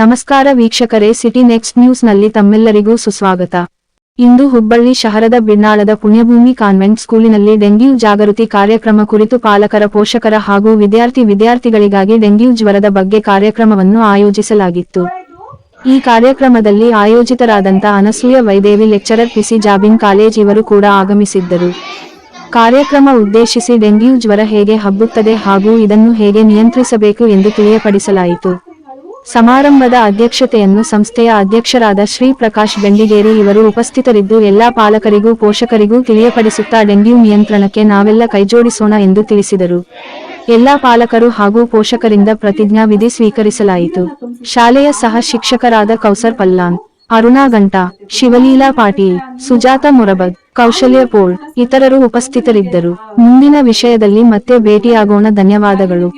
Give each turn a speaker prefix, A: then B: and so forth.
A: ನಮಸ್ಕಾರ ವೀಕ್ಷಕರೇ, city next ನ್ಯೂಸ್ನಲ್ಲಿ ತಮ್ಮೆಲ್ಲರಿಗೂ ಸುಸ್ವಾಗತ. ಇಂದು ಹುಬ್ಬಳ್ಳಿ ಶಹರದ ಬಿನ್ನಾಳದ ಪುಣ್ಯಭೂಮಿ ಕಾನ್ವೆಂಟ್ ಸ್ಕೂಲಿನಲ್ಲಿ ಡೆಂಗ್ಯೂ ಜಾಗೃತಿ ಕಾರ್ಯಕ್ರಮ ಕುರಿತು ಪಾಲಕರ, ಪೋಷಕರ ಹಾಗೂ ವಿದ್ಯಾರ್ಥಿ ವಿದ್ಯಾರ್ಥಿಗಳಿಗಾಗಿ ಡೆಂಗ್ಯೂ ಜ್ವರದ ಬಗ್ಗೆ ಕಾರ್ಯಕ್ರಮವನ್ನು ಆಯೋಜಿಸಲಾಗಿತ್ತು. ಈ ಕಾರ್ಯಕ್ರಮದಲ್ಲಿ ಆಯೋಜಿತರಾದಂತಹ Anasuya Vaidevi lecturer PC Jabin college ಇವರು ಕೂಡ ಆಗಮಿಸಿದ್ದರು. ಕಾರ್ಯಕ್ರಮ ಉದ್ದೇಶಿಸಿ ಡೆಂಗ್ಯೂ ಜ್ವರ ಹೇಗೆ ಹಬ್ಬುತ್ತದೆ ಹಾಗೂ ಇದನ್ನು ಹೇಗೆ ನಿಯಂತ್ರಿಸಬೇಕು ಎಂದು ತಿಳಿಯಪಡಿಸಲಾಯಿತು. ಸಮಾರಂಭದ ಅಧ್ಯಕ್ಷತೆಯನ್ನು ಸಂಸ್ಥೆಯ ಅಧ್ಯಕ್ಷರಾದ ಶ್ರೀ ಪ್ರಕಾಶ್ ಬೆಂಡಿಗೇರಿ ಇವರು ಉಪಸ್ಥಿತರಿದ್ದು, ಎಲ್ಲಾ ಪಾಲಕರಿಗೂ, ಪೋಷಕರಿಗೂ ತಿಳಿಯಪಡಿಸುತ್ತಾ ಡೆಂಗ್ಯೂ ನಿಯಂತ್ರಣಕ್ಕೆ ನಾವೆಲ್ಲ ಕೈಜೋಡಿಸೋಣ ಎಂದು ತಿಳಿಸಿದರು. ಎಲ್ಲಾ ಪಾಲಕರು ಹಾಗೂ ಪೋಷಕರಿಂದ ಪ್ರತಿಜ್ಞಾ ವಿಧಿ ಸ್ವೀಕರಿಸಲಾಯಿತು. ಶಾಲೆಯ ಸಹ ಶಿಕ್ಷಕರಾದ ಕೌಸರ್ ಪಲ್ಲಾನ್, ಅರುಣಾ ಗಂಟಾ, ಶಿವಲೀಲಾ ಪಾಟೀಲ್, ಸುಜಾತ ಮುರಬದ್, ಕೌಶಲ್ಯ ಪೋಳ್ ಇತರರು ಉಪಸ್ಥಿತರಿದ್ದರು. ಮುಂದಿನ ವಿಷಯದಲ್ಲಿ ಮತ್ತೆ ಭೇಟಿಯಾಗೋಣ. ಧನ್ಯವಾದಗಳು.